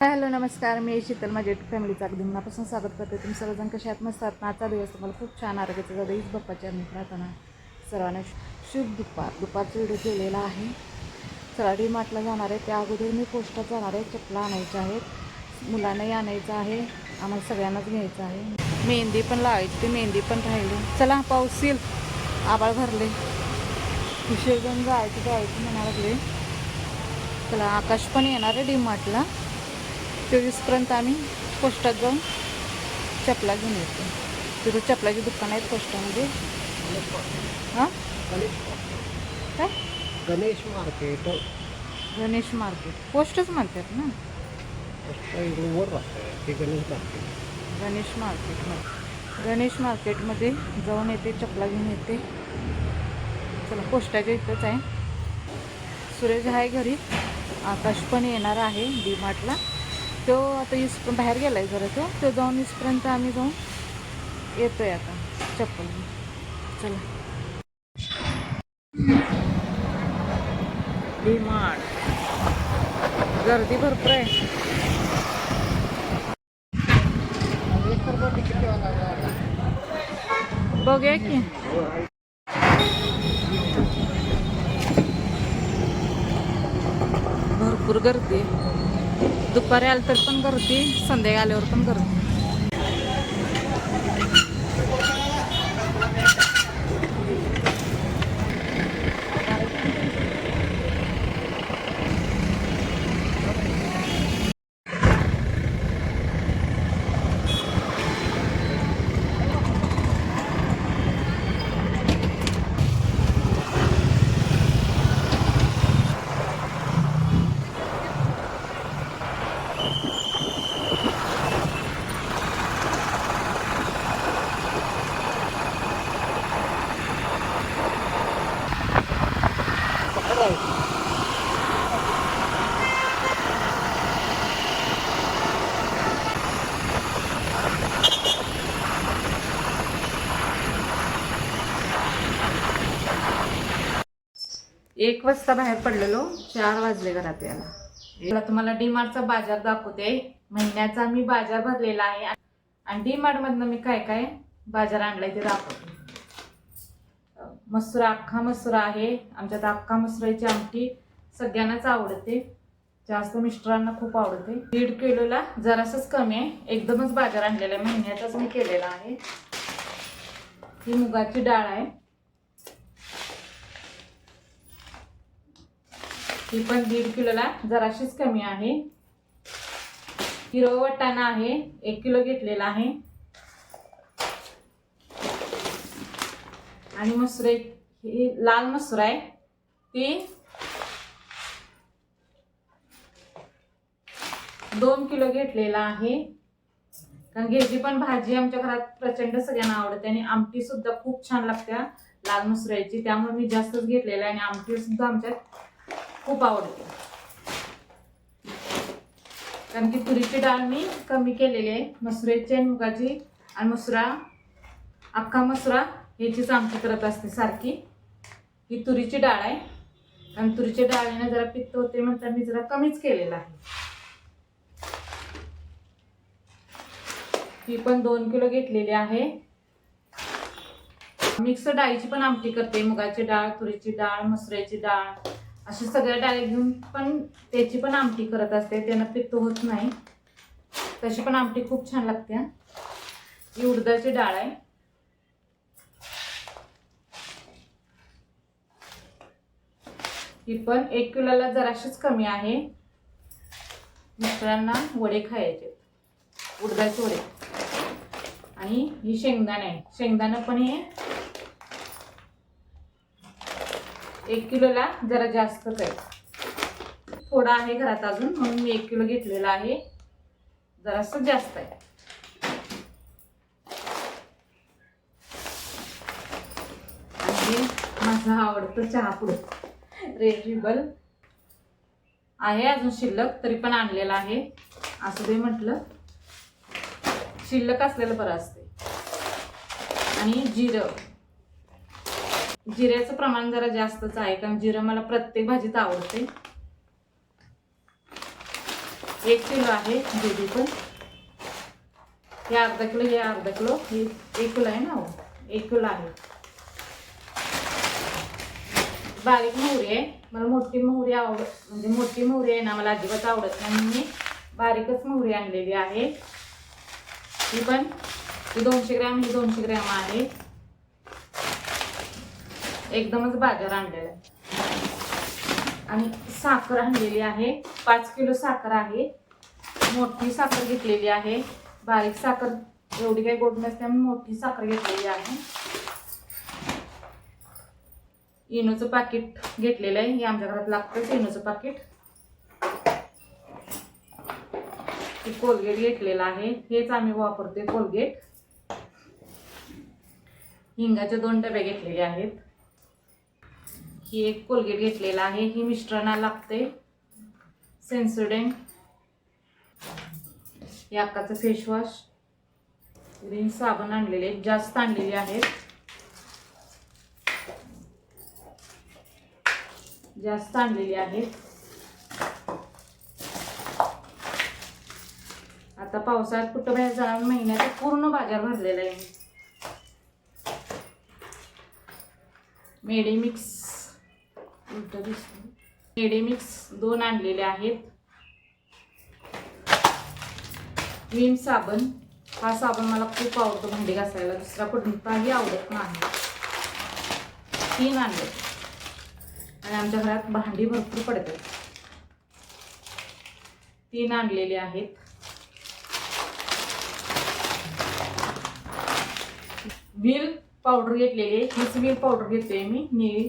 Hello नमस्कार. मी शीतल माझ्या फॅमिलीचं अगदी मनापासून स्वागत करते. तुम्ही सर्वजण कसे आहात? मस्त आहात आजचा दिवस तुम्हाला खूप छान आरोग्याचा जाऊ हीच बाप्पाच्या आम्ही प्रार्थना. सर्वांना शुभ दुपार. दुपारचा व्हिडिओ केलेला आहे. चला डी मार्टला जाणार आहे. त्या अगोदर मी पोस्टात जाणार आहे. चपला आणायच्या आहेत. मुलांनाही आणायचं आहे. आम्हाला सगळ्यांनाच घ्यायचं आहे. मेहंदी पण लावायची. ती मेहंदी पण राहिली. चला पाऊस येईल. आबाळ भरले. उशीर जायचं जायचं म्हणा लागले. चला आकाश पण येणार आहे डी मार्टला चोवीसपर्यंत आम्ही पोस्टात जाऊन चपला घेऊन येतो. तिथं चपलाची दुकान आहेत पोस्टामध्ये. हां? काय? गणेश मार्केट. गणेश मार्केट. पोस्टच म्हणतात ना? वर ते गणेश मार्केट. गणेश मार्केटमध्ये गणेश मार्केटमध्ये जाऊन येते चपला घेऊन येते. चला पोस्टाच्या इथंच आहे. सुरेश आहे घरी. आकाश पण येणार आहे डी मार्टला तो आता इस बाहेर गेला आहे जरा तो. तो जाऊन इसपर्यंत आम्ही जाऊन येतो आहे आता चप्पल चला. डी मार्ट गर्दी भरपूर आहे. बघूया की. भरपूर गर्दी आहे. दुपारी आलं तर पण गर्दी संध्याकाळी आल्यावर पण गर्दी. एक वाजता बाहेर पडलेलो चार वाजले घरात यायला. मला तुम्हाला डी मार्टचा बाजार दाखवते. महिन्याचा मी बाजार भरलेला आहे. आणि डी मार्ट मधनं मी काय काय बाजार आणलाय ते दाखवते. मसुरा अख्खा मसुरा आहे. आमच्यात अख्खा मसुराची आमटी सगळ्यांनाच आवडते. जास्त मिस्टरांना खूप आवडते. दीड किलोला जरासच कमी आहे. एकदमच बाजार आणलेला आहे. महिन्याचाच मी केलेला आहे. ही मुगाची डाळ आहे. ही पण दीड किलोला जराशीच कमी आहे. हिरवा वटाणा आहे एक किलो घेतलेला आहे. आणि मसूर एक ही लाल मसूर आहे ती दोन किलो घेतलेला आहे. कारण घ्यायची पण भाजी आमच्या घरात प्रचंड सगळ्यांना आवडते आणि आमटी सुद्धा खूप छान लागते लाल मसुराची त्यामुळे मी जास्तच घेतलेला आहे आणि आमटी सुद्धा आमच्यात खूप आवडते कारण की तुरीची डाळ मी कमी केलेली आहे. मसुरेची आणि मुगाची. आणि मसुरा अख्खा मसुरा याचीच आमटी करत असते सारखी. ही तुरीची डाळ आहे. आणि तुरीच्या डाळीनं जरा पित्त होते म्हणता मी जरा कमीच केलेला आहे. ही पण दोन किलो घेतलेली आहे. मिक्स डाळीची पण आमटी करते. मुगाची डाळ तुरीची डाळ मसुऱ्याची डाळ. अशी सगळ्या डाळी घेऊन पण त्याची पण आमटी करत असते त्यानं पित्त होत नाही. तशी पण आमटी खूप छान लागते ही. उडदाची डाळ आहे. ही पण एक किलोला जराशीच कमी आहे. मिस्टरांना वडे खायचे उडदाचे वडे. आणि ही शेंगदाणे आहे शेंगदाणं पण हे एक किलोला जरा जास्तच आहे. थोडा आहे घरात अजून म्हणून मी एक किलो घेतलेला आहे. जरासं जास्त आहे. आणि माझं आवडतं चहापुड रेड रिबल आहे अजून शिल्लक तरी पण आणलेला आहे. असं ते म्हटलं. शिल्लक असलेलं बरं असते आणि जिरं. जिऱ्याचं प्रमाण जरा जास्तच आहे कारण जिरं मला प्रत्येक भाजीत आवडते. एक किलो आहे दुधी पण. हे अर्धा किलो हे अर्धा किलो हे एक किलो आहे ना हो? एक किलो आहे. बारीक मोहरी आहे. मला मोठी मोहरी आवड म्हणजे मोठी मोहरी आहे ना मला अजिबात आवडत नाही. मी बारीकच मोहरी आणलेली आहे. ही पण ही दोनशे ग्रॅम ही दोनशे ग्रॅम आहे. एकदमच बाजार आणलेला आहे. आणि साखर आणलेली आहे. पाच किलो साखर आहे. मोठी साखर घेतलेली आहे. बारीक साखर एवढी काही गोड नसते मोठी साखर घेतलेली आहे. इनोचं पाकिट घेतलेलं आहे. हे आमच्या घरात लागतंच इनोचं पाकिट. कोलगेट घेतलेलं आहे. हेच आम्ही वापरतोय कोलगेट. हिंगाचे दोन डबे घेतलेले आहेत. ही एक कोलगेट घेतलेला आहे. ही मिश्रणा लागते. सेन्सोडेंट याकाचं अक्काचं फेसवॉश रिन साबण आणलेले जास्त आणलेले आहेत. जास्त आणलेली आहेत. आता पावसाळ्यात कुठं बाहेर जाणार? महिन्याचा पूर्ण बाजार भरलेला आहे. मेडिमिक्स उलट दिसतं. मेडिमिक्स दोन आणलेले आहेत. विम साबण. हा साबण मला खूप आवडतो भांडी घासायला. दुसरा कोणताही आवडत नाही. तीन आणले. आणि आमच्या घरात भांडी भरपूर पडतात. तीन आणलेले आहेत. व्हील पावडर घेतलेली आहे. हीच व्हील पावडर घेते मी निळी.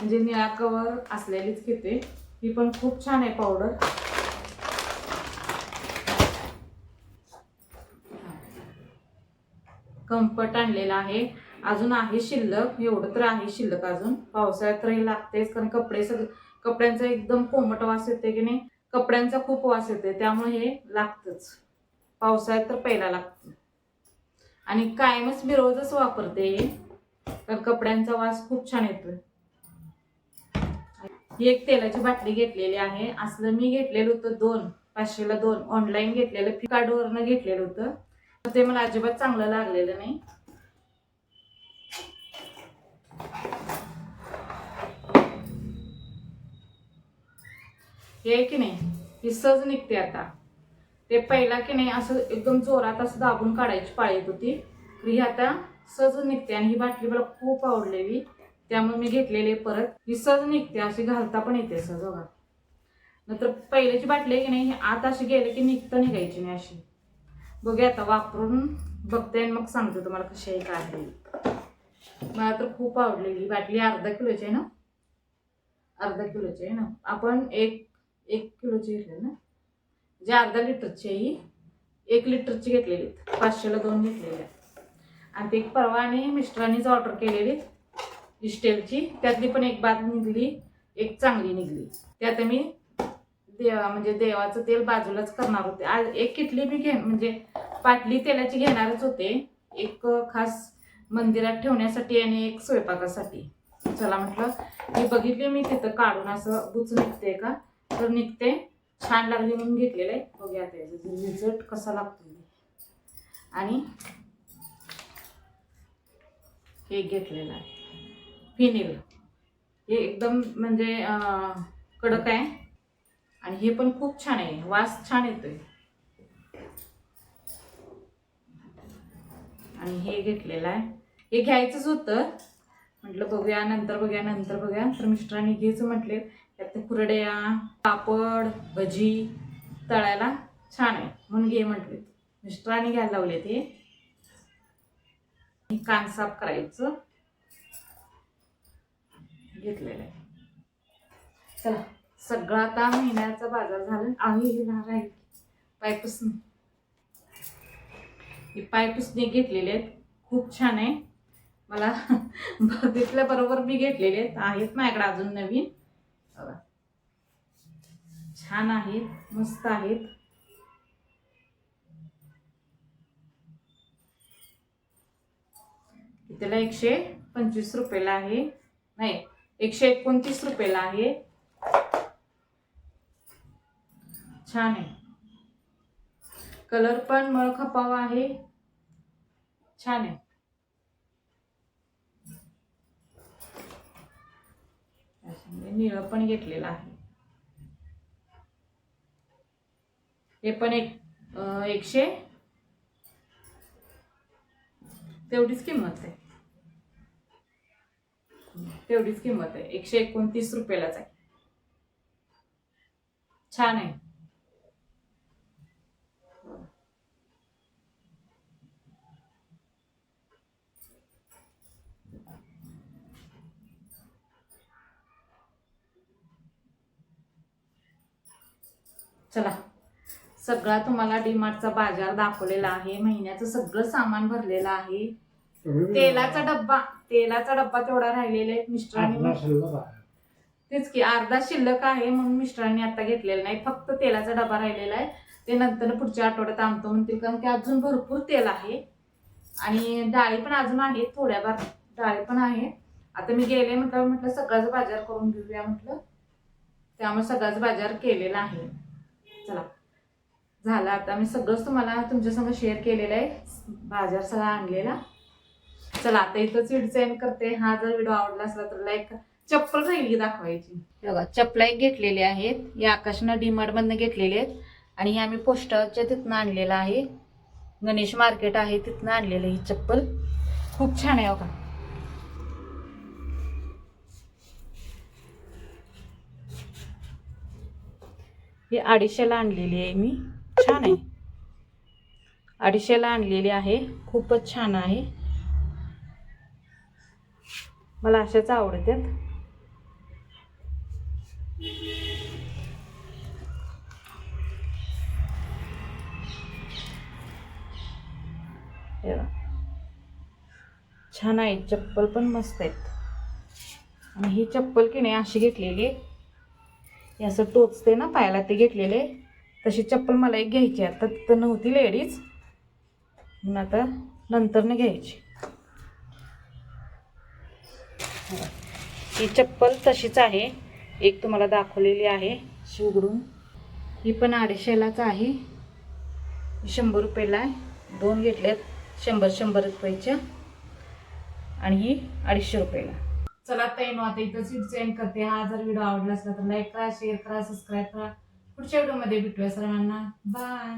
म्हणजे निळा कवर असलेलीच घेते. ही पण खूप छान आहे पावडर कम्फर्ट आणलेला आहे. अजून आहे शिल्लक. एवढं तर आहे शिल्लक अजून. पावसाळ्यात तर हे लागतेच कारण कपडे सगळे कपड्यांचा एकदम कोमट वास येते की नाही? कपड्यांचा खूप वास येते त्यामुळे हे लागतंच. पावसाळ्यात तर पहिला लागतं. आणि कायमच मी रोजच वापरते हे कारण कपड्यांचा वास खूप छान येतोय. ही एक तेलाची बाटली घेतलेली आहे. असलं मी घेतलेलं होतं दोन पाचशेला दोन. ऑनलाईन घेतलेलं फ्लिपकार्टवरनं घेतलेलं होतं. तर ते मला अजिबात चांगलं लागलेलं नाही. हे की नाही? ही सहज निघते आता. ते पहिला की नाही असं एकदम जोरात असं दाबून काढायची पाळीत होती. तर ही आता सहज निघते आणि ही बाटली मला खूप आवडलेली. त्यामुळे मी घेतलेली आहे परत. ही सहज निघते अशी घालता पण येते सहज बघा. नंतर पहिल्याची बाटली आहे की नाही आत अशी गेले की निघता निघायची नाही अशी. बघूया आता वापरून बघते आणि मग सांगते तुम्हाला कशी आहे काय आहे. मला तर खूप आवडलेली ही बाटली अर्धा किलोची आहे ना? अर्धा किलोची आहे ना? आपण एक एक किलोची घेतली ना? जे अर्धा लिटरची आहे ही एक लिटरची घेतलेली पाचशेला दोन घेतलेल्या आणि ते एक परवा आणि मिस्टरांनीच ऑर्डर केलेली इस्टेलची त्यातली पण एक बाद निघली एक चांगली निघली. त्यात मी देवा म्हणजे देवाचं तेल बाजूलाच करणार होते. आज एक किटली मी घे म्हणजे पाटली तेलाची घेणारच होते. एक खास मंदिरात ठेवण्यासाठी आणि एक स्वयंपाकासाठी. चला म्हटलं मी बघितली मी तिथं काढून असं बुच निघते का? तर निघते. छान लागली म्हणून घेतलेलं आहे. बघूया आता रिझल्ट कसा लागतो आणि हे घेतलेलं आहे. फिनेल हे एकदम म्हणजे कडक आहे. आणि हे पण खूप छान आहे. वास छान येतोय. आणि हे घेतलेलं आहे. हे घ्यायचंच होतं. म्हटलं बघूया नंतर बघूया नंतर बघूया. तर मिस्टरांनी घ्यायचं म्हटले त्यात कुरड्या पापड भजी तळायला छान आहे. म्हणून घे म्हटले. मिस्टरांनी घ्यायला लावले ते. कान साफ करायचं. घेतलेलं आहे. चला सगळा आता महिन्याचा बाजार झाला आम्ही घेणार आहे. पायपुसणी. हे पायपुसणी घेतलेले आहेत. खूप छान आहे. मला बघितल्याबरोबर मी घेतलेले आहेत. आहेत माझ्याकडे अजून नवीन. बघा. छान आहेत मस्त आहेत. त्याला एकशे पंचवीस रुपयाला आहे. नाही एकशे एकोणतीस रुपयाला आहे. छान आहे. कलर पण मळखपावा आहे. छान आहे. निळ निळं पण घेतलेलं आहे. हे पण एक एकशे तेवढीच किंमत आहे. तेवढीच किंमत आहे. एकशे एकोणतीस रुपयालाच आहे. छान आहे. चला. सगळा तुम्हाला डीमार्टचा बाजार दाखवलेला आहे. महिन्याचं सगळं सामान भरलेलं आहे. तेलाचा डब्बा तेलाचा डब्बा तेवढा राहिलेला आहे मिस्टरांनी आहे. तेच की अर्धा शिल्लक आहे म्हणून मिस्टरांनी आता घेतलेला नाही. फक्त तेलाचा डबा राहिलेला आहे. ते नंतर पुढच्या आठवड्यात आणतो म्हणतील कारण की अजून भरपूर तेल आहे. आणि डाळी पण अजून आहेत थोड्याफार डाळी पण आहे. आता मी गेले म्हटलं म्हटलं सगळाच बाजार करून घेऊया म्हटलं. त्यामुळे सगळाच बाजार केलेला आहे. चला. झालं आता. मी सगळंच तुम्हाला तुमच्या संग शेअर केलेलं आहे. बाजार सगळा आणलेला. चला आता इथंच व्हिडिओ सेंड करते. हा जर व्हिडिओ आवडला असला तर लाईक चप्पल राहिली दाखवायची. बघा चप्पला एक घेतलेल्या आहेत. या आकाशनं डीमार्ट मधनं घेतलेले आहेत. आणि हे आम्ही पोस्टरच्या तिथनं आणलेलं आहे. गणेश मार्केट आहे तिथनं आणलेलं ही चप्पल. खूप छान आहे बघा. ही अडीचशेला आणलेली आहे मी. छान आहे. अडीचशेला आणलेली आहे. खूपच छान आहे. मला अशाच आवडतात हे छान आहे चप्पल पण मस्त आहेत. आणि ही चप्पल की नाही अशी घेतलेली आहे. हे असं टोचते ना पायाला ते घेतलेले. तशी चप्पल मला एक घ्यायची आहे. आता तिथं नव्हती लेडीज म्हणून आता नंतरनं घ्यायची. ही चप्पल तशीच आहे. एक तुम्हाला दाखवलेली आहे. शिवगडून ही पण अडीचशेलाच आहे. शंभर रुपयाला आहे. दोन घेतल्यात शंभर शंभर रुपयाच्या आणि ही अडीचशे रुपयाला. चला आता येणं. आता इथं सीट सेंड करते. हा जर व्हिडिओ आवडला असला तर लाईक करा शेअर करा सबस्क्राईब करा. पुढच्या व्हिडिओमध्ये भेटूया सर्वांना. बाय